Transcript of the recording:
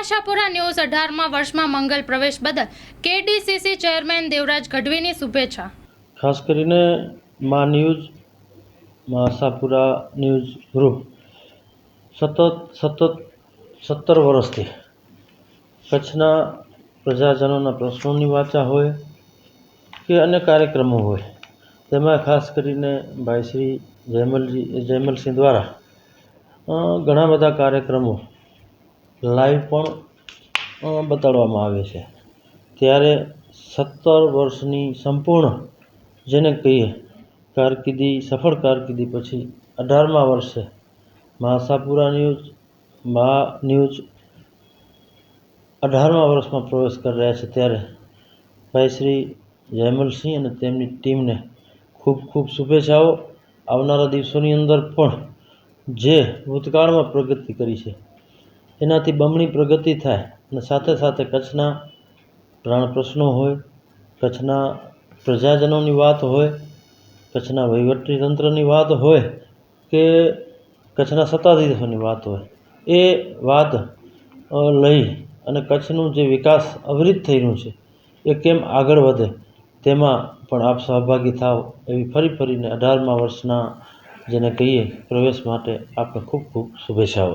Ashapura news અઢારમાં વર્ષમાં મંગલ પ્રવેશ બદલ કેડીસીસી ચેરમેન દેવરાજ ગઢવીની શુભેચ્છા. ખાસ કરીને મા ન્યૂઝ, મા આશાપુરા ન્યૂઝ ગ્રુપ સતત સતત સત્તર વર્ષથી કચ્છના પ્રજાજનોના પ્રશ્નોની વાચા હોય કે અન્ય કાર્યક્રમો હોય, તેમાં ખાસ કરીને ભાઈ શ્રી જયમલજી, જયમલસિંહ દ્વારા ઘણા બધા કાર્યક્રમો લાઈવ પણ બતાડવામાં આવે છે. ત્યારે સત્તર વર્ષની સંપૂર્ણ જેને કહીએ, કારકિર્દી, સફળ કારકિર્દી પછી અઢારમા વર્ષે માસાપુરા ન્યૂઝ, મા ન્યૂઝ અઢારમા વર્ષમાં પ્રવેશ કરી રહ્યા છે. ત્યારે ભાઈ શ્રી જયમલસિંહ અને તેમની ટીમને ખૂબ ખૂબ શુભેચ્છાઓ. આવનારા દિવસોની અંદર પણ જે ભૂતકાળમાં પ્રગતિ કરી છે એનાથી બમણી પ્રગતિ થાય અને સાથે સાથે કચ્છના પ્રાણ પ્રશ્નો હોય, કચ્છના પ્રજાજનોની વાત હોય, કચ્છના વહીવટી તંત્રની વાત હોય કે કચ્છના સત્તાધીશોની વાત હોય, એ વાત લઈ અને કચ્છનું જે વિકાસ અવિરત રહ્યું છે, એ કેમ આગળ વધે, તેમાં પણ આપ સહભાગી થાવ એવી ફરી ફરીને અઢારમા વર્ષના, જેને કહીએ, પ્રવેશ માટે આપને ખૂબ ખૂબ શુભેચ્છાઓ.